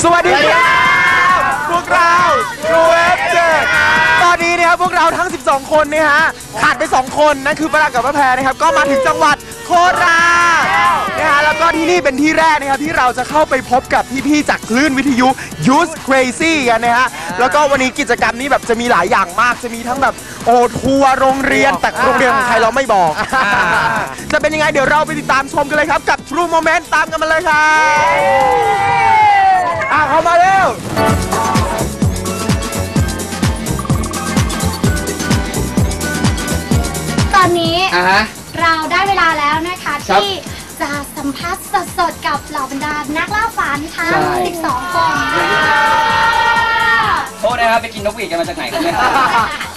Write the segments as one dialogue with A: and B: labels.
A: สวัสดีครับพวกเรา True F 7ตอนนี้นะครับพวกเราทั้ง 12 คนเนี่ยฮะขาดไป 2 คนนั่นคือปรางกับพระแพรนะครับ ก็มาถึงจังหวัดโคราชนะฮะแล้วก็ที่นี่เป็นที่แรกนะครับที่เราจะเข้าไปพบกับพี่ๆจากคลื่นวิทยุ Use Crazy กันนะฮะแล้วก็วันนี้กิจกรรมนี้แบบจะมีหลายอย่างมากจะมีทั้งแบบโอทัวร์โรงเรียนแต่โรงเรียนของใครเราไม่บอก จะเป็นยังไงเดี๋ยวเราไปติดตามชมกันเลยครับกับ True Moment ตามกันมาเลยครับอะ เข้ามาเร็ว
B: ตอนนี้
C: อะฮะ
B: เราได้เวลาแล้วนะคะ
C: ครับ
B: ที่จะสัมภาษณ์สดๆกับเหล่าบรรดานักล่าฝันทั้ง
C: ใช่
B: 12 คน
D: โทษนะครับไปกินนกหวีดกันมาจากไหนครับเนี่ย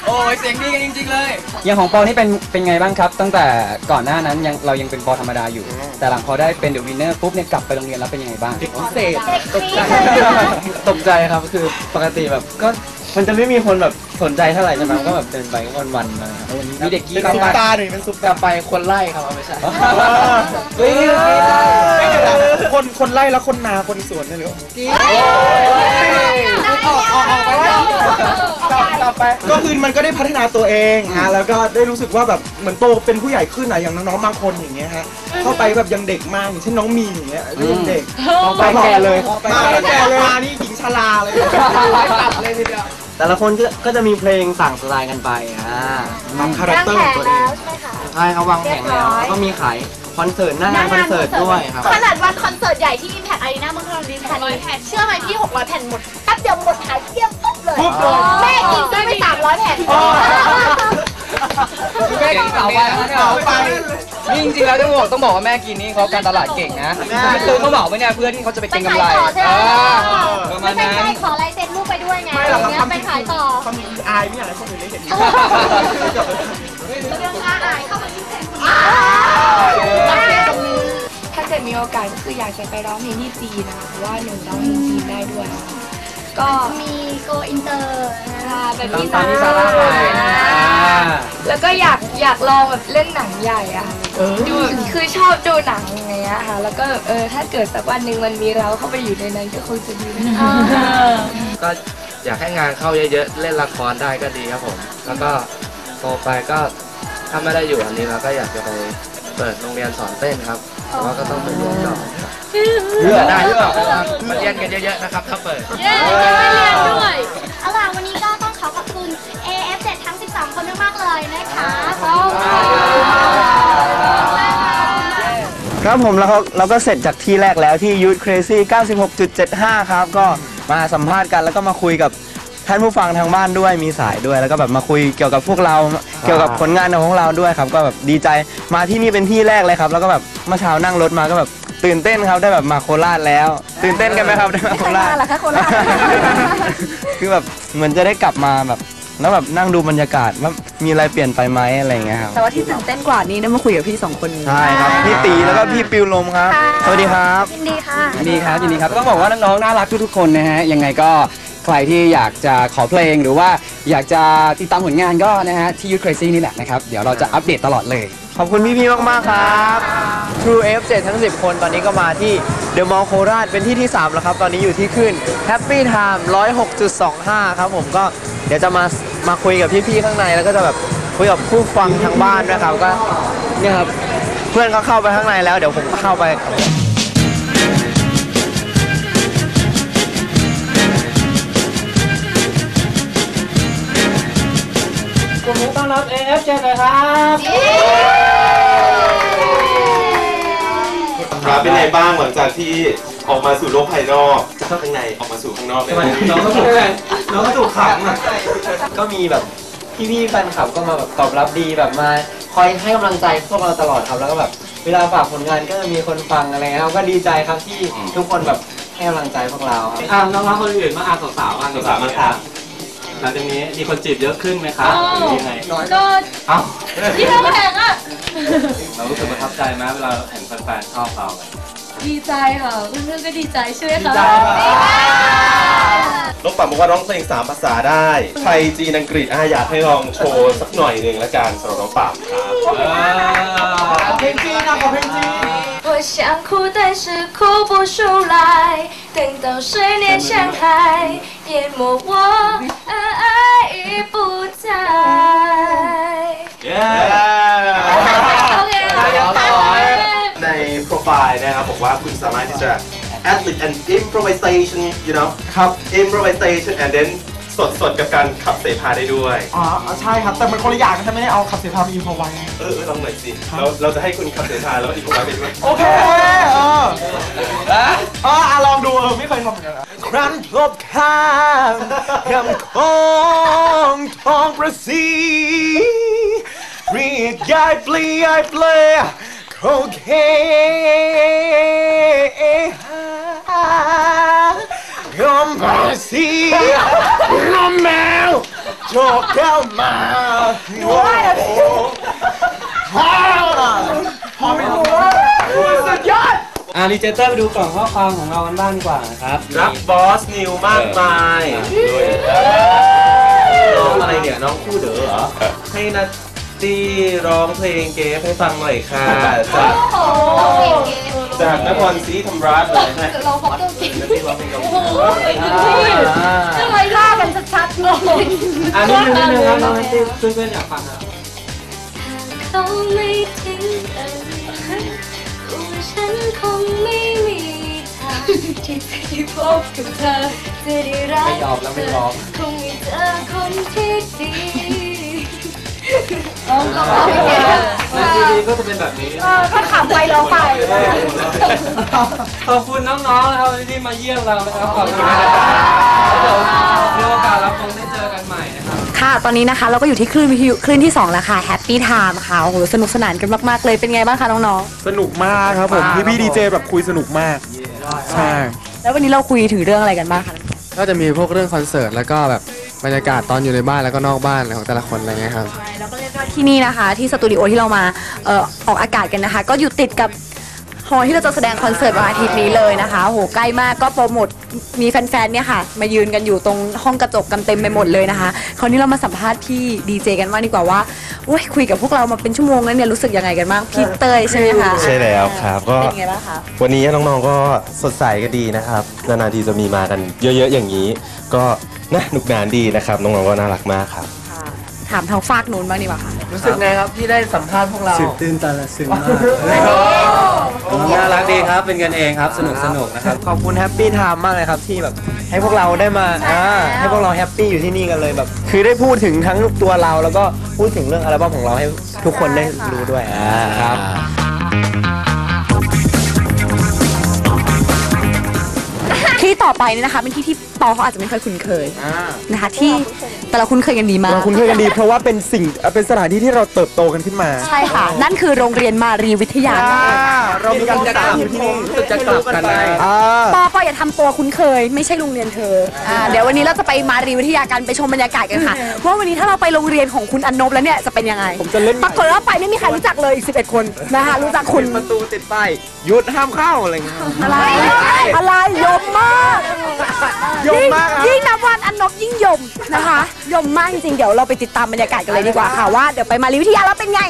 D: โอ้ยเสียงดีกันจริง ๆ เลย
C: อย่างของปอนี่เป็นเป็นไงบ้างครับ ตั้งแต่ก่อนหน้านั้นยังเรายังเป็นปอธรรมดาอยู่ แต่หลังพอได้เป็นเดอะวินเนอร์ปุ๊บเนี่ยกลับไปโรงเรียนแล้วเป็นยังไงบ้าง
B: เซ็กซี่เลย
E: ตกใจครับคือปกติแบบก็มันจะไม่มีคนแบบสนใจเท่าไหร่ใช่ไหมก็แบบเดินไปก็วันๆอะไรครับ
C: มีเด็กกี้
E: เป็น
C: บ้าง
E: ซุป
C: ปะ
E: ตาหนึ่งเป็นซุปตาไปคนไล่ครับเอาไม่ใช่
C: เฮ้ย
A: ไม่เดี๋ยวนะคนคนไล่แล้วคนนาคนสวนเนี่ยหรือว่า
B: ออกออกออกไปแล้ว
A: ต่อไป ก็คือมันก็ได้พัฒนาตัวเองฮะแล้วก็ได้รู้สึกว่าแบบเหมือนโตเป็นผู้ใหญ่ขึ้นอะอย่างน้องๆบางคนอย่างเงี้ยฮะเข้าไปแบบยังเด็กมากอย่างเช่นน้องมีนอย่างเงี้ยเรื่องเด็ก
C: ไปแก่เลย
A: มาแล้วแก่เลยมานี่หญิงชราเลยตัดเลยทีเดียว
E: แต่ละคนก็ก็จะมีเพลงต่างสไตล์กันไปอ่า
A: ทำคาแรคเตอร์
B: ข
A: องตัวเอง
B: ใช่คะ
E: ใช่เขาวางแผงแล้วแล้วก็มีขายคอนเสิร์ตหน้างานคอนเสิร์ตด้วยครับ
F: ขนาดวันคอนเสิร์ตใหญ่ที่ Impact Arena เมืองทองธานีเชื่อไหมพี่600แผ่นหมดแป๊บเดียวหมดหายเกลี้ยงปุ๊บเลย
A: ปุ๊บเลย
F: แม่กินซื้อไป300แผ่น
D: แม่กินเก่าไปนะเนี่ย
A: เก่าไป
D: นี่จริงๆแล้วต้องบอกต้องบอกว่าแม่กินนี่เขาการตลาดเก่งนะคือซื้อเขาเหมาไปเนี่ยเพื่อที่เขาจะไปเก็งกำไร
F: ไปขายต่อใช่ไหม
D: เออประมา
B: ไม่
D: ณ
B: ใช่
D: นั้น
B: ขอลายเซ็นลูกไปด้วยไง
A: ไม่หรอก
B: เนี้ย
A: ทำ
B: ไปขายต่อ
A: ความมีอายไม่อยากให้คนอื่นได้เห็น
B: เรื่องอาอายเข้ามาที่เซ็น
G: ถ้าเกิดมีโอกาสก็คืออยากจะไปร้องเพลงที่จีนนะคะเพราะว่าหนูร้องเพลงจีนได้ด้วยนะคะก็
B: มีโกอินเตอร์นะคะ
G: แบบ
C: ตาม
G: ที่
C: ตามที่ซาร่าไปอ่า
G: แล้วก็อยากอยากลองแบบเล่นหนังใหญ่อะค่ะดูคือชอบดูหนังอย่างเงี้ยค่ะ แล้วก็แบบเออถ้าเกิดสักวันหนึ่งมันมีเราเข้าไปอยู่ในนั้นก็คงจะดีนะคะ
E: ก็อยากให้งานเข้าเยอะๆ เล่นละครได้ก็ดีครับผม แล้วก็โตไปก็ถ้าไม่ได้อยู่อันนี้เราก็อยากจะไปเปิดโรงเรียนสอนเต้นครับ แต่ว่าก็ต้องไปเรียนก่อนครับเพื่อได้เพื่อมาเรียนกันเยอะๆนะครับถ้าเปิด
B: เยอาล่ะวันนี้ก็ต้องขอขอบคุณ AF7 ทั้ง 12 คนมากๆเลยนะคะขอบคุณค่ะ
E: ครับผมแล้วก็เราก็เสร็จจากที่แรกแล้วที่ Youth Crazy 96.75 ครับ ก็มาสัมภาษณ์กันแล้วก็มาคุยกับ ท่านผู้ฟังทางบ้านด้วยมีสายด้วยแล้วก็แบบมาคุยเกี่ยวกับพวกเราเกี่ยวกับผลงานของพวกเราด้วยครับ ก็แบบดีใจมาที่นี่เป็นที่แรกเลยครับ แล้วก็แบบเมื่อเช้านั่งรถมาก็แบบตื่นเต้นครับได้แบบมาโคราชแล้ว ตื่นเต้นกันไหมครับได้มาโคราช
B: เหรอคะโคราช
E: คือแบบเหมือนจะได้กลับมาแบบแล้วแบบนั่งดูบรรยากาศว่ามีอะไรเปลี่ยนไปไหมอะไรอย่างเงี้ยครับ
H: แต่ว่าที่ตื่นเต้นกว่านี้ได้มาคุยกับพี่สองคนนี้
E: ใช่ครับพี่ตีแล้วก็พี่ปิวลมครับสวัสดีครับ
B: ยินดีค่ะ
C: ยินดีครับยินดีครับต้องบอกว่าน้องๆน่ารักทุกๆคนนะฮะยังไงก็ ใครที่อยากจะขอเพลงหรือว่าอยากจะติดตามผลงานก็นะฮะที่ Youth Crazy นี่แหละนะครับ เดี๋ยวเราจะอัปเดตตลอดเลย
E: ขอบคุณพี่ๆมากๆครับ True F7 ทั้ง 10 คนตอนนี้ก็มาที่เดอะมอลล์โคราชเป็นที่ที่ 3 แล้วครับ ตอนนี้อยู่ที่ขึ้น Happy Time 106.25 ครับผมก็เดี๋ยวจะมามาคุยกับพี่ๆข้างในแล้วก็จะแบบคุยกับผู้ฟังทางบ้านด้วยครับก็เนี่ยครับเพื่อนก็เข้าไปข้างในแล้ว เดี๋ยวผมก็เข้าไป ครับผมต้อนรับ AF7 เลยครับ
I: ครับเป็นไงบ้างหลังจากที่ออกมาสู่โลกภายนอกเข้าข้างในออกมาสู่ข้างนอกเลย
E: น้องก็ถูกน้องก็ถูกขำอะก็มีแบบพี่ๆแฟนคลับก็มาแบบตอบรับดีแบบมาคอยให้กำลังใจพวกเราตลอดครับแล้วก็แบบเวลาฝากผลงานก็จะมีคนฟังอะไรเงี้ยครับก็ดีใจครับที่ทุกคนแบบให้กำลังใจพวกเราครับ
J: อ่าน้องๆคนอื่นมาอาสาวๆบ้าง
I: สามารถครับ
J: ห ลังจากนี้มีคนจีบเยอะขึ้นไหมครับหรือยังไง
F: ก็
J: เอ้า
F: ที่เราแข่งอะ
J: เรารู้สึกประทับใจไหมเวลาเห็นแฟนๆชอบเรา
F: ดีใจค่ะเพื่อนๆก็ดีใจใช่ไหมคะ
I: น้องปังบอกว่าร้องเพลงสามภาษาได้ไทยจีนอังกฤษอะอยากให้ลองโชว์สักหน่อยหนึ่งละกันสำหรับน้องปังครับ
A: เพลงจีนนะขอเพลงจีน
G: 我 我想哭，但是哭不出来。等到十年相爱，淹没我，而爱已不在。
I: ในโปรไฟล์นะครับบอกว่าคุณสามารถที่จะ athlete and improvisation you know
A: ครับ
I: improvisation and then สดสดๆกับการขับเสพาได้ด้วย
A: อ๋อใช่ครับ แต่มันคนละอย่างกันใช่ไหมได้เอาขับเสพามาอินพอไว้
I: เออเออลองหน่อยสิเราเราจะให้คุณขับเสพาแล้วอีกคนไปด้วย
A: โอเคเออเอออะลองดูเออไม่เคยทำเหมือนกันนะครั้นพบข้างคำคงทองประสีเรียกยายปลียายเปลโคเค ยอมประสีน้องแมวโจกเข้ามาโอ้พอไม่รู้สุดยอด
J: อ่ารีเจเตอร์ไปดูกล่องข้อความของเรากันบ้างดีกว่านะครับ
I: รักบอสนิวมากมายน้องอะไรเนี่ยน้องคู่เด๋อเหรอให้นัตตี้ร้องเพลงเกฟให้ฟังหน่อยค่ะจาก จากนครศรีธรรมราชเลยนะ
B: เราเพราะเราจริง
I: นัตตี้ร้องเพลงเกาหลี
F: ทำไมล่ากันชัดๆเลย
J: อ่านิดนึงนิดนึงครับน้องนัตตี้เพื่อนๆอยากฟังครับ
G: เขาไม่ทิ้งกันตัวฉันคงไม่มีทางที่จะได้พบกับเธอจะได้รัก
C: ไม่ยอมแล้วไม่ร้อง
G: คงมีเจอคนที่ดี
J: ในทีวีก็จะเป็นแบบนี้
F: ก็ขำไปเราไป
J: ขอบคุณน้องๆนะครับที่มาเยี่ยมเรานะครับขอบคุณนะครับเดี๋ยวมีโอกาสเราคงได้เจอกันใหม่นะครับ
H: ค่ะ ตอนนี้นะคะเราก็อยู่ที่คลื่นวิทยุคลื่นที่ 2 แล้วค่ะ Happy Time ค่ะ โอ้โห สนุกสนานกันมาก ๆ เลย เป็นไงบ้างคะน้อง
A: สนุกมากครับผมพี่พี่ดีเจแบบคุยสนุกมาก ใช่
H: ๆ แล้ววันนี้เราคุยถึงเรื่องอะไรกันบ้างคะ
K: ก็จะมีพวกเรื่องคอนเสิร์ตแล้วก็แบบ บรรยากาศตอนอยู่ในบ้านแล้วก็นอกบ้านอะไรของแต่ละคนอะไรเงี้ยครับ
H: แล้วก็เรียกว่าที่นี่นะคะ ที่สตูดิโอที่เรามาเอ่อออกอากาศกันนะคะ ก็อยู่ติดกับฮอลล์ที่เราจะแสดงคอนเสิร์ตวันอาทิตย์นี้เลยนะคะโอ้โหใกล้มากก็โปรโมทมีแฟนๆเนี่ยค่ะ มายืนกันอยู่ตรงห้องกระจกกันเต็มไปหมดเลยนะคะ คราวนี้เรามาสัมภาษณ์พี่ดีเจกันว่างดีกว่าว่าโอ้ยคุยกับพวกเรามาเป็นชั่วโมงแล้วเนี่ยรู้สึกยังไงกันบ้างพี่เตยใช่ไหมคะ
I: ใช่แล้วครับก็
H: เป็นไงบ้างคะ
I: วันนี้น้องๆก็สดใสกันดีนะครับ นานๆทีจะมีมากันเยอะๆอย่างนี้ ก็ นะหนุกหนานดีนะครับน้องๆก็น่ารักมากครับ
H: ถามทางฝากนู้นบ้างดีกว่าค่ะ
E: รู้สึกไงครับที่ได้สัมภาษณ์พวกเรา
K: สึกตื่นตาละซึ้งมาก
J: น่ารักดีครับ เป็นกันเองครับ สนุกสนุกนะครับ
E: ขอบคุณแฮปปี้ไทม์มากเลยครับที่แบบให้พวกเราได้มาอ่าให้พวกเราแฮปปี้อยู่ที่นี่กันเลยแบบ คือได้พูดถึงทั้งตัวเราแล้วก็พูดถึงเรื่องอัลบั้มของเราให้ทุกคนได้รู้ด้วยอ่าครับ
H: ที่ต่อไปเนี่ยนะคะเป็นที่ที่ปอเขาอาจจะไม่ค่อยคุ้นเคยนะคะที่ แต่เราคุ้นเคยกันดีมาก
A: เราคุ้นเคยกันดีเพราะว่าเป็นสิ่งเอ่อเป็นสถานที่ที่เราเติบโตกันขึ้นมา
H: ใช่ค่ะ นั่นคือโรงเรียนมารีวิทยา
A: อ่าเรามีการศึกษาอยู่ที่นี่
K: จะกลับกันนะ
A: อ่า
H: ปอปออย่าทำตัวคุ้นเคย ไม่ใช่โรงเรียนเธออ่าเดี๋ยววันนี้เราจะไปมารีวิทยากันไปชมบรรยากาศกันค่ะ ว่าวันนี้ถ้าเราไปโรงเรียนของคุณอนนบแล้วเนี่ยจะเป็นยังไง
A: ผมจะเล่น
H: ปรากฏว่าไปไม่มีใครรู้จักเลยอีก 11 คนนะคะรู้จักคุณ
E: ประตูติดป้ายหยุดห้ามเข้าอะไรเงี้ย
H: อะไร อะไรยมมาก
A: ยมมากครับ
H: ยิ่งนับวันอันนบยิ่งยมนะคะยมมากจริงๆ เดี๋ยวเราไปติดตามบรรยากาศกันเลยดีกว่าค่ะว่าเดี๋ยวไปมาลีวิทยาแล้วเป็นไง